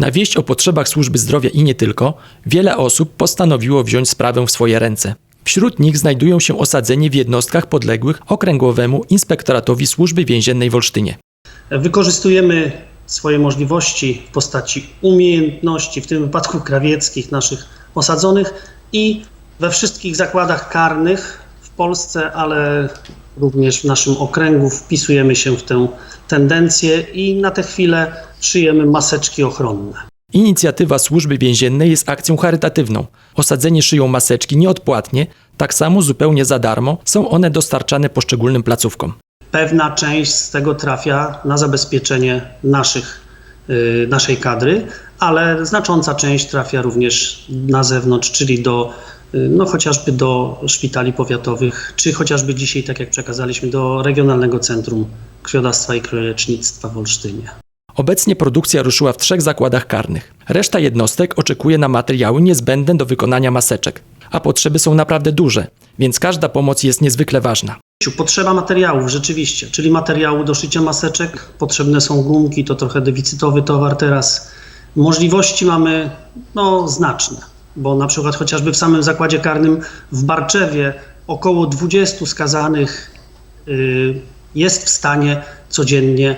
Na wieść o potrzebach służby zdrowia i nie tylko, wiele osób postanowiło wziąć sprawę w swoje ręce. Wśród nich znajdują się osadzeni w jednostkach podległych Okręgowemu Inspektoratowi Służby Więziennej w Olsztynie. Wykorzystujemy swoje możliwości w postaci umiejętności, w tym wypadku krawieckich naszych osadzonych i we wszystkich zakładach karnych w Polsce, ale również w naszym okręgu wpisujemy się w tę tendencję i na tę chwilę szyjemy maseczki ochronne. Inicjatywa Służby Więziennej jest akcją charytatywną. Osadzeni szyją maseczki nieodpłatnie, tak samo zupełnie za darmo są one dostarczane poszczególnym placówkom. Pewna część z tego trafia na zabezpieczenie naszych, y, naszej kadry, ale znacząca część trafia również na zewnątrz, czyli do, no chociażby do szpitali powiatowych, czy chociażby dzisiaj, tak jak przekazaliśmy, do Regionalnego Centrum Krwiodawstwa i Krwiolecznictwa w Olsztynie. Obecnie produkcja ruszyła w trzech zakładach karnych. Reszta jednostek oczekuje na materiały niezbędne do wykonania maseczek, a potrzeby są naprawdę duże, więc każda pomoc jest niezwykle ważna. Potrzeba materiałów, rzeczywiście, czyli materiału do szycia maseczek. Potrzebne są gumki, to trochę deficytowy towar teraz. Możliwości mamy no, znaczne, bo na przykład chociażby w samym zakładzie karnym w Barczewie około 20 skazanych y, jest w stanie codziennie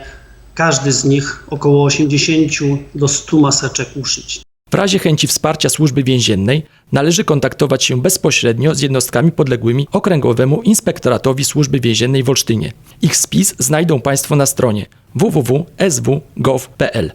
każdy z nich około 80 do 100 maseczek uszyć. W razie chęci wsparcia służby więziennej należy kontaktować się bezpośrednio z jednostkami podległymi Okręgowemu Inspektoratowi Służby Więziennej w Olsztynie. Ich spis znajdą Państwo na stronie www.sw.gov.pl.